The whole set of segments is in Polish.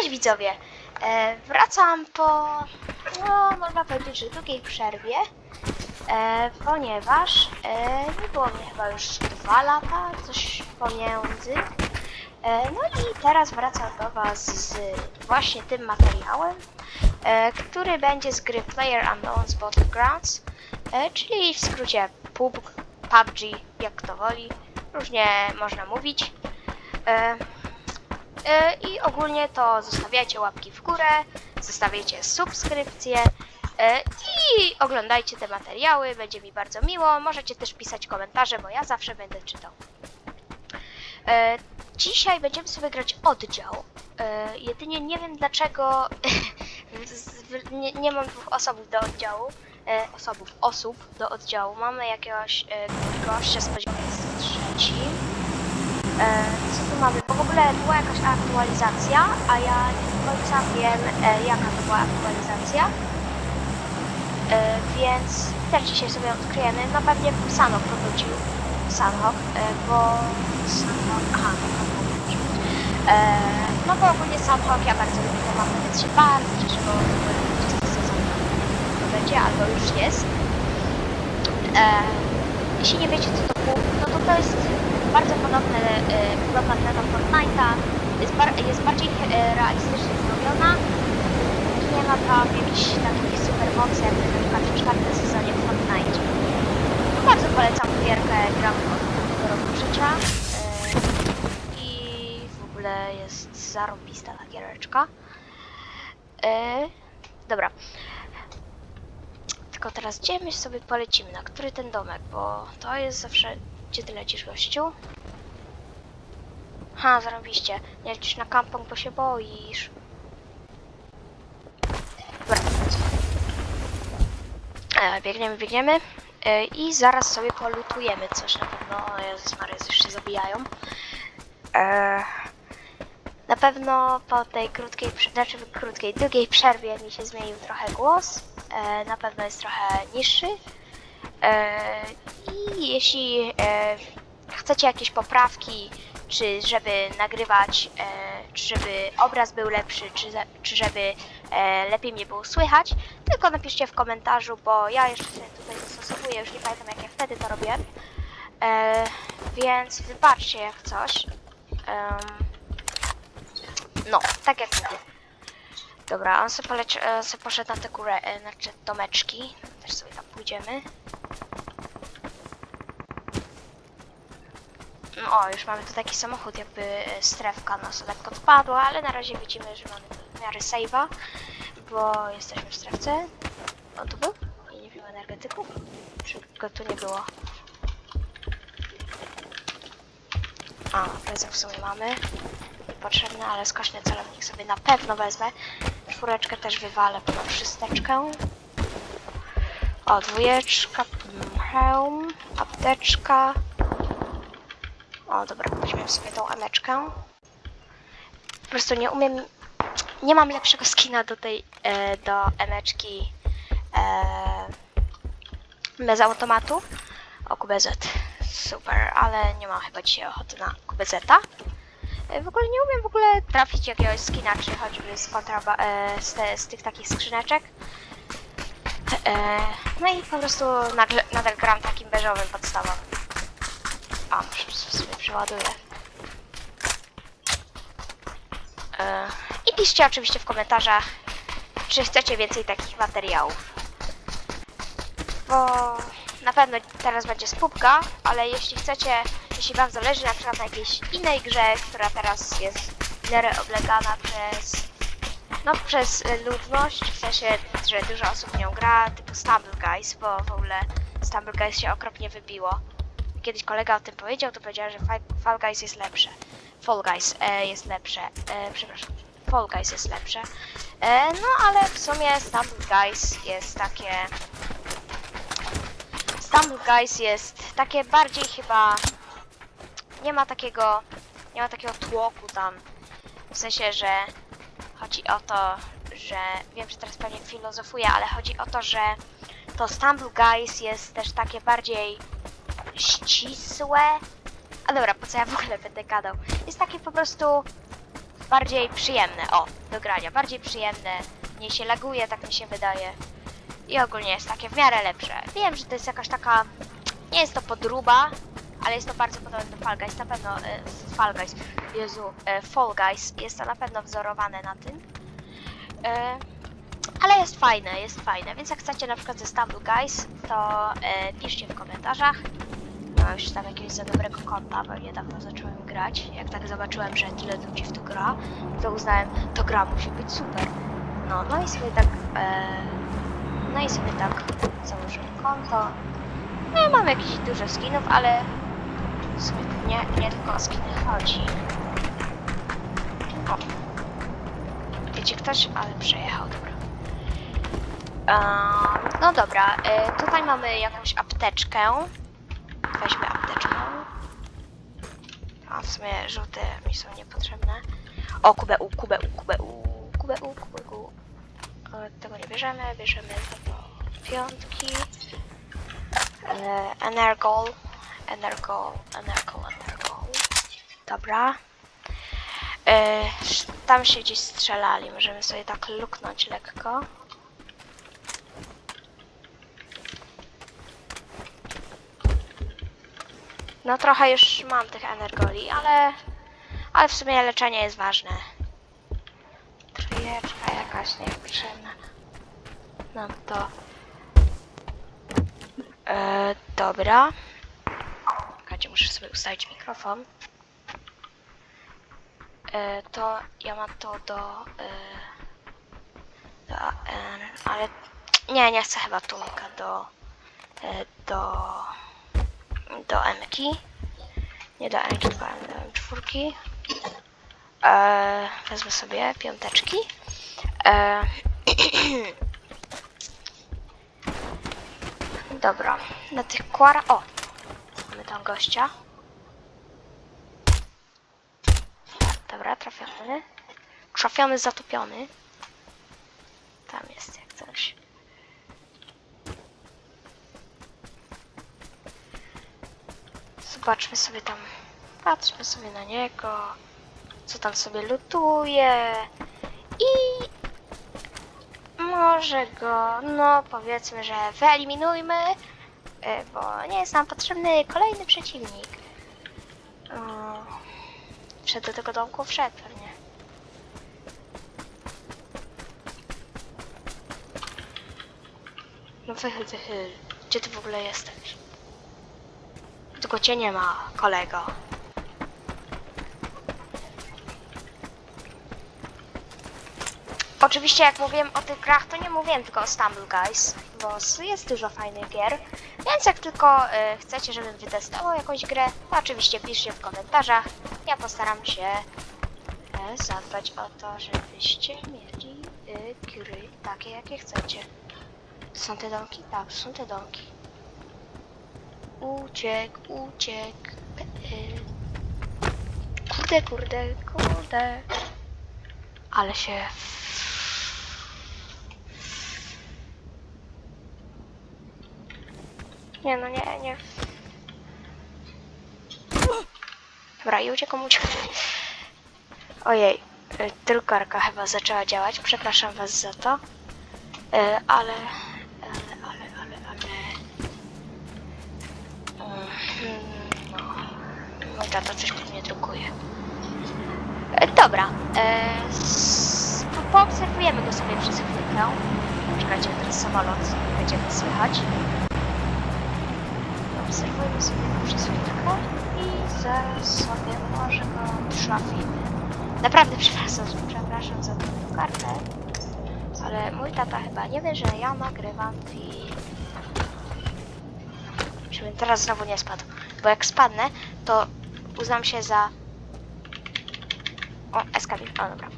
Cześć widzowie! E, wracam po, no można powiedzieć, że długiej przerwie, e, ponieważ e, nie było mnie chyba już dwa lata, coś pomiędzy. E, no i teraz wracam do Was z właśnie tym materiałem, e, który będzie z gry Player Unknown's Battlegrounds, e, czyli w skrócie PUBG, jak kto woli, różnie można mówić. E, I ogólnie to zostawiajcie łapki w górę, zostawiajcie subskrypcje e, i oglądajcie te materiały, będzie mi bardzo miło. Możecie też pisać komentarze, bo ja zawsze będę czytał. E, Dzisiaj będziemy sobie grać oddział. E, Jedynie nie wiem dlaczego nie, nie mam dwóch osobów do oddziału. E, Osobów, osób do oddziału. Mamy jakiegoś e, gościa z poziomu trzecim. E, mamy? Bo w ogóle była jakaś aktualizacja, a ja nie do końca wiem e, jaka to była aktualizacja. E, więc też dzisiaj sobie odkryjemy. No pewnie Sanok powrócił. Sanok, e, bo Sanok... Aha, no. E, no bo ogólnie Sanok ja bardzo lubię tę mapę, więc się bardzo cieszę, bo 20 sezon to będzie, albo już jest. E, jeśli nie wiecie co to PUB, no to to jest bardzo podobne, e, podobna gra do Fortnite'a, jest, bar, jest bardziej e, realistycznie zrobiona i nie ma tam jakichś takich super mocy jak na przykład w czwartym sezonie w Fortnite. No, bardzo polecam gierkę, gram od drugiego roku życia e, i w ogóle jest zarąbista ta giereczka. E, dobra. Tylko teraz gdzie my sobie polecimy? Na który ten domek? Bo to jest zawsze... Gdzie ty lecisz, gościu? Ha, zarobiście. Nie lecisz na kampong, bo się boisz. Dobra. E, biegniemy, biegniemy. E, I zaraz sobie polutujemy coś na pewno. O Jezus Maria, już się zabijają. E, na pewno po tej krótkiej, znaczy krótkiej, długiej przerwie mi się zmienił trochę głos. E, na pewno jest trochę niższy. I jeśli e, chcecie jakieś poprawki, czy żeby nagrywać, e, czy żeby obraz był lepszy, czy, czy żeby e, lepiej mnie było słychać, tylko napiszcie w komentarzu, bo ja jeszcze sobie tutaj dostosowuję, już nie pamiętam jak ja wtedy to robiłem. E, więc wybaczcie jak coś. No, tak jak mówię. Dobra, on sobie, sobie poszedł na te górę, e, znaczy domeczki. Też sobie tam pójdziemy. No, o, już mamy tu taki samochód, jakby e, strefka nas lekko odpadła, ale na razie widzimy, że mamy tu w miarę save'a, bo jesteśmy w strefce. On tu był? I nie wiem energetyku? Czy go tu nie było? A, plecak w sumie mamy. Niepotrzebny, ale skośny celownik sobie na pewno wezmę. Czwóreczkę też wywalę pod szósteczkę. O, dwójeczka, mm, hełm, apteczka. O, dobra, weźmiemy sobie tą emeczkę. Po prostu nie umiem, nie mam lepszego skina do tej, e, do emeczki e, bez automatu. O, QBZ, super, ale nie mam chyba dzisiaj ochoty na QBZ-a. E, W ogóle nie umiem w ogóle trafić jakiegoś skina, czy choćby z, kontraba, e, z, te, z tych takich skrzyneczek. E, no i po prostu nadal, nadal gram takim beżowym podstawowym. A, sobie przeładuję. E, I piszcie oczywiście w komentarzach, czy chcecie więcej takich materiałów. Bo na pewno teraz będzie spółka, ale jeśli chcecie, jeśli wam zależy na przykład na jakiejś innej grze, która teraz jest miarę oblegana przez no przez ludność, w sensie, że dużo osób nią gra, typu Stumble Guys, bo w ogóle Stumble Guys się okropnie wybiło. Kiedyś kolega o tym powiedział, to powiedział, że Fall Guys jest lepsze. Fall Guys e, jest lepsze, e, przepraszam, Fall Guys jest lepsze. E, no ale w sumie Stumble Guys jest takie... Stumble Guys jest takie bardziej chyba... Nie ma takiego... Nie ma takiego tłoku tam. W sensie, że chodzi o to, że wiem, że teraz pewnie filozofuję, ale chodzi o to, że to Stumble Guys jest też takie bardziej ścisłe. A dobra, po co ja w ogóle będę gadał? Jest takie po prostu bardziej przyjemne, o, do grania, bardziej przyjemne, mniej się laguje, tak mi się wydaje. I ogólnie jest takie w miarę lepsze. Wiem, że to jest jakaś taka, nie jest to podruba, ale jest to bardzo podobne do Fall Guys, na pewno, e, Fall Guys, Jezu, e, Fall Guys, jest to na pewno wzorowane na tym. E, ale jest fajne, jest fajne, więc jak chcecie na przykład ze Stumble Guys, to e, piszcie w komentarzach. Już tam jakiegoś za dobrego konta, bo niedawno zacząłem grać. Jak tak zobaczyłem, że tyle ludzi w to gra, to uznałem, to gra musi być super. No, no i sobie tak, e, no i sobie tak założyłem konto. No i mam jakieś dużo skinów, ale w sumie nie, nie tylko o skiny chodzi. O. Wiecie ktoś? Ale przejechał, dobra. Eee, no dobra, e, tutaj mamy jakąś apteczkę. Weźmy apteczkę. A w sumie żółte mi są niepotrzebne. O, kubę U, kubę U, kubę U, kubę U, kubę U. Tego nie bierzemy, bierzemy to do piątki. E, Energol, Energol, Energol, Energol. Dobra. E, tam się gdzieś strzelali, możemy sobie tak luknąć lekko. No trochę już mam tych energoli, ale, ale w sumie leczenie jest ważne. Trójeczka jakaś niepotrzebna. Nam to. E, dobra. Czekajcie, muszę sobie ustawić mikrofon. E, to ja mam to do. E, do e, ale nie, nie chcę chyba tłumika do. E, do do Emki. Nie do Emki, tylko do M4. E, wezmę sobie piąteczki. E, dobra, na tych kwara... O! Mamy tam gościa. Dobra, trafiony. Trafiony, zatopiony. Tam jest jak coś. Zobaczmy sobie tam. Patrzmy sobie na niego. Co tam sobie lutuje. I może go, no powiedzmy, że wyeliminujmy. y, Bo nie jest nam potrzebny kolejny przeciwnik. Wszedł do tego domku, wszedł pewnie. No wychyl, wychyl. Gdzie ty w ogóle jesteś? Tylko cię nie ma, kolego. Oczywiście jak mówiłem o tych grach, to nie mówiłem tylko o Stumble Guys, bo jest dużo fajnych gier, więc jak tylko y, chcecie, żebym wytestował jakąś grę, to oczywiście piszcie w komentarzach. Ja postaram się y, zadbać o to, żebyście mieli y, gry takie, jakie chcecie. Są te domki? Tak, są te domki. Uciek, uciek. y, Kurde, kurde, kurde. Ale się. Nie, no nie, nie. Dobra, i uciekam, uciekam. Ojej, y, drukarka chyba zaczęła działać. Przepraszam was za to. Y, ale, mój tata coś pewnie drukuje. E, Dobra, e, poobserwujemy go sobie przez chwilkę. Czekajcie, teraz samolot będzie go słychać. Obserwujmy sobie go przez chwilkę i zaraz sobie może go trafimy. Naprawdę przepraszam, przepraszam za tę kartę, ale mój tata chyba nie wie, że ja nagrywam film. Żebym teraz znowu nie spadł, bo jak spadnę, to uznam się za o, eskabin. O, dobra.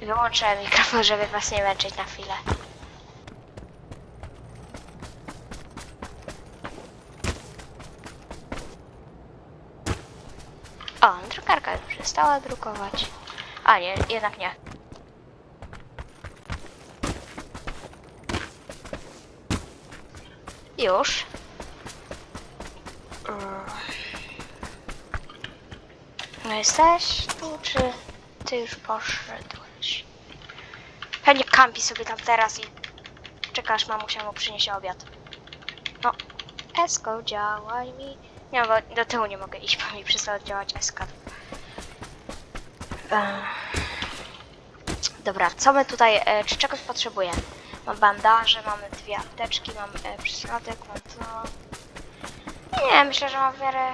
Wyłączę mikrofon, żeby was nie męczyć na chwilę. O, drukarka już przestała drukować. A nie, jednak nie. Już. No jesteś tu, czy ty już poszedłeś? Pewnie kampi sobie tam teraz i czekasz, mamusia mu przyniesie obiad. No, Esko, działaj mi. Nie, bo do tyłu nie mogę iść, bo mi przestało działać Eska. Dobra, co my tutaj, e, czy czegoś potrzebujemy? Mam bandaże, mamy dwie apteczki, mam e, przysadek, mam to... Nie, myślę, że mam w miarę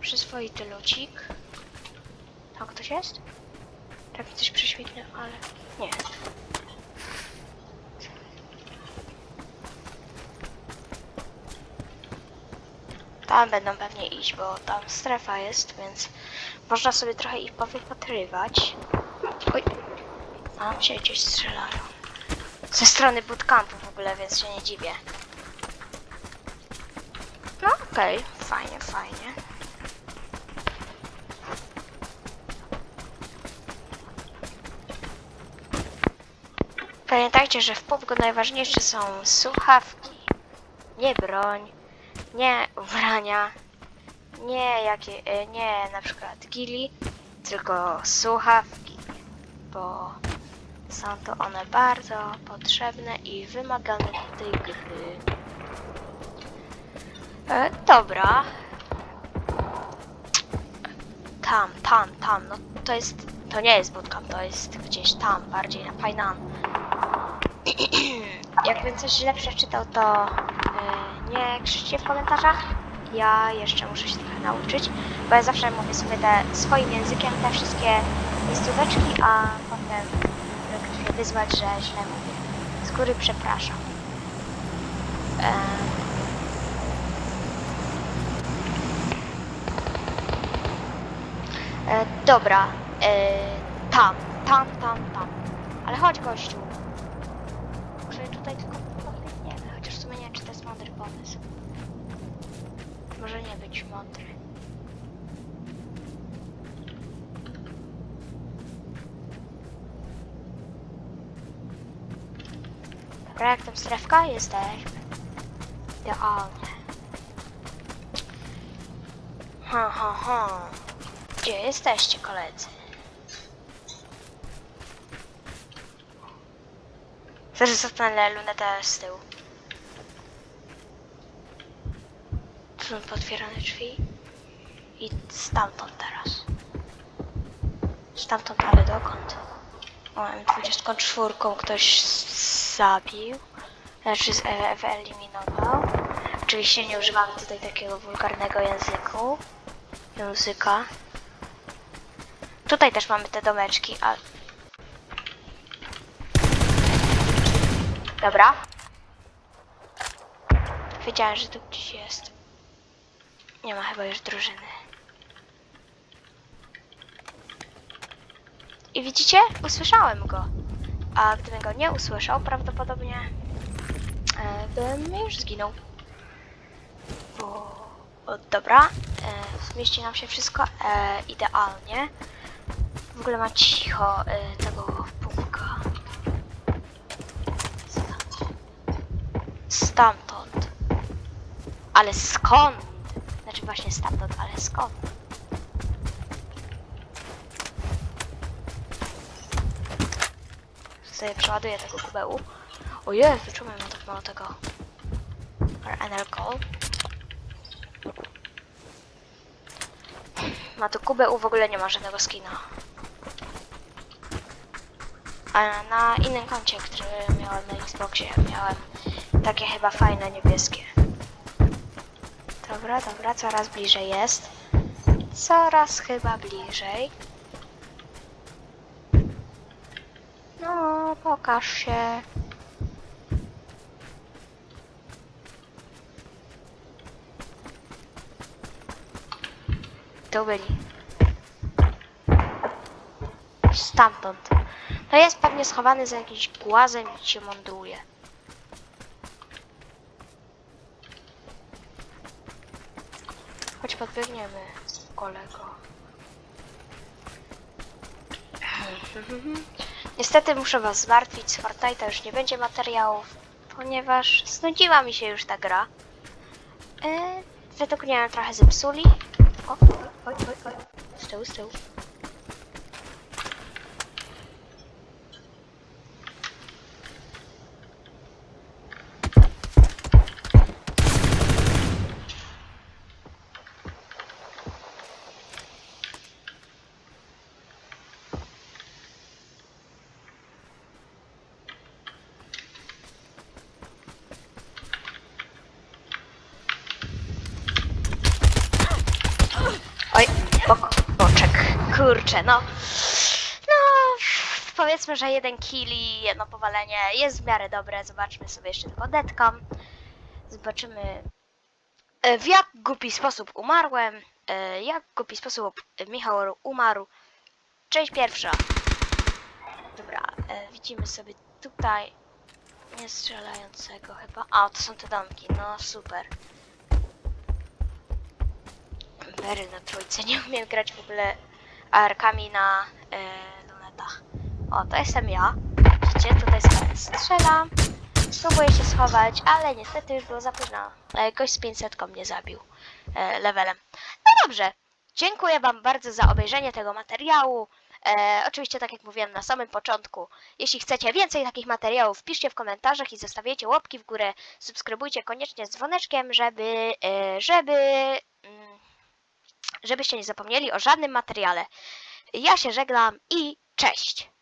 przyzwoity lucik. Tam ktoś jest? Tak coś prześwietlił, ale... Nie. Tam będą pewnie iść, bo tam strefa jest, więc można sobie trochę ich powypatrywać. Oj. Tam się gdzieś strzelają. Ze strony bootcampu w ogóle, więc się nie dziwię. No okej, fajnie, fajnie. Pamiętajcie, że w PUBG najważniejsze są słuchawki, nie broń, nie ubrania, nie jakie, e, nie na przykład gili, tylko słuchawki, bo są to one bardzo potrzebne i wymagane do tej gry. E, dobra. Tam, tam, tam, no to jest, to nie jest bootcamp, to jest gdzieś tam, bardziej na Painan. Jakbym coś źle przeczytał, to y, nie krzyczcie w komentarzach. Ja jeszcze muszę się trochę nauczyć, bo ja zawsze mówię sobie te swoim językiem te wszystkie miejscóweczki, a potem wyzwać, że źle mówię. Z góry przepraszam. Em. E, dobra, e, tam, tam, tam, tam. Ale chodź gościu. Tam strefka? Jesteśmy. Idealnie. Ha, ha, ha. Gdzie jesteście, koledzy? Zaraz zostanę lunetę z tyłu. Tu są potwierane drzwi. I stamtąd teraz. Stamtąd, ale dokąd? O, M24 ktoś zabił. Znaczy e- wyeliminował. Oczywiście nie używamy tutaj takiego wulgarnego języku. Języka. Tutaj też mamy te domeczki, a Dobra. Wiedziałem, że tu gdzieś jest. Nie ma chyba już drużyny. I widzicie? Usłyszałem go. A gdybym go nie usłyszał, prawdopodobnie e, bym już zginął. Bo, dobra. E, zmieści nam się wszystko e, idealnie. W ogóle ma cicho e, tego pupka. Stamtąd. Ale skąd? Znaczy właśnie stamtąd, ale skąd? Sobie przeładuję tego kubełu. O Jezu, czemu ja mam tak mało tego? Alcohol. Ma tu kubełu w ogóle nie ma żadnego skina. A na innym koncie, który miałem na Xboxie, miałem takie chyba fajne niebieskie. Dobra, dobra, coraz bliżej jest. Coraz chyba bliżej. Pokaż się. Tu byli. Stamtąd. To jest pewnie schowany za jakimś głazem i się mądruje. Chodź podbiegniemy, kolego. Niestety muszę was zmartwić, z Fortnite'a już nie będzie materiałów, ponieważ znudziła mi się już ta gra. Yy, według mnie trochę zepsuli. O, oj, oj, oj, oj. Z tyłu, z tyłu. Kurczę, no. No, powiedzmy, że jeden kill i jedno powalenie jest w miarę dobre. Zobaczmy sobie jeszcze tylko detkam. Zobaczymy e, w jak głupi sposób umarłem. e, Jak głupi sposób Michał umarł. Część pierwsza. Dobra, e, widzimy sobie tutaj nie strzelającego chyba. A, to są te domki, no super. Beryl na trójce. Nie umiem grać w ogóle arkami na e, lunetach. O, to jestem ja. Widzicie, tutaj strzelam. Spróbuję się schować, ale niestety już było za późno. E, Gość z 500 mnie zabił e, levelem. No dobrze. Dziękuję Wam bardzo za obejrzenie tego materiału. E, oczywiście, tak jak mówiłem na samym początku, jeśli chcecie więcej takich materiałów, piszcie w komentarzach i zostawiajcie łapki w górę. Subskrybujcie koniecznie z dzwoneczkiem, żeby, e, żeby żebyście nie zapomnieli o żadnym materiale. Ja się żegnam i cześć!